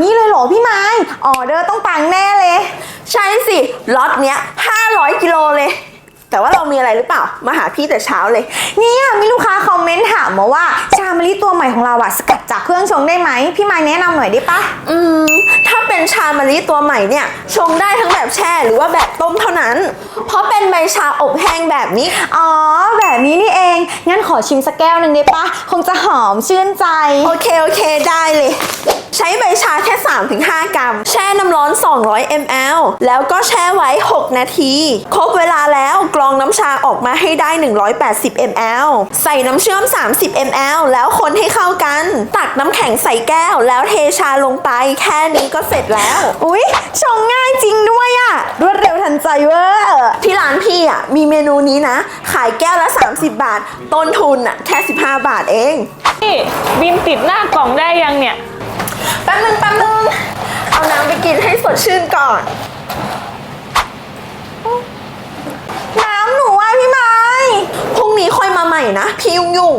พี่ไม้ออเดอร์ต้องปังแน่เลย ใช่สิล็อตเนี้ย500กิโลเลย แต่ว่าเรามีอะไรหรือเปล่า มาหาพี่แต่เช้าเลยเนี่ยมีลูกค้าคอมเมนต์ถามมาว่า ชามะลิตัวใหม่ของเราอะสกัดจากเครื่องชงได้ไหมพี่ไม้แนะนำหน่อยได้ปะอืม ถ้าเป็นชามะลิตัวใหม่เนี่ย ชงได้ทั้งแบบแช่หรือว่าแบบต้มเท่านั้น เพราะเป็นใบชาอบแห้งแบบนี้ อ๋อ แบบนี้นี่เอง งั้นขอชิมสักแก้วหนึ่งได้ปะคงจะหอมชื่นใจ โอเค โอเค ได้เลย ใช้ใบชาแค่ 3-5 กรัม แช่น้ำร้อน 200 ml แล้วก็แช่ไว้ 6 นาที ครบเวลาแล้วกรองน้ำชาออกมาให้ได้ 180 ml ใส่น้ำเชื่อม 30 ml แล้วคนให้เข้ากัน ตักน้ำแข็งใส่แก้ว แล้วเทชาลงไป แค่นี้ก็เสร็จแล้ว อุ๊ย ชงง่ายจริงด้วยอะรวดเร็วทันใจเวอร์ที่ร้านพี่อะมีเมนูนี้นะ ขายแก้วละ 30 บาท ต้นทุนอะแค่ 15 บาทเอง นี่บินติดหน้ากล่องได้ยังเนี่ย แป๊บนึงแป๊บนึงเอาน้ำไปกินให้สดชื่นก่อน น้ำหนูว่าพี่ไม้พรุ่งนี้ค่อยมาใหม่นะ พี่ยุ่งยุ่ง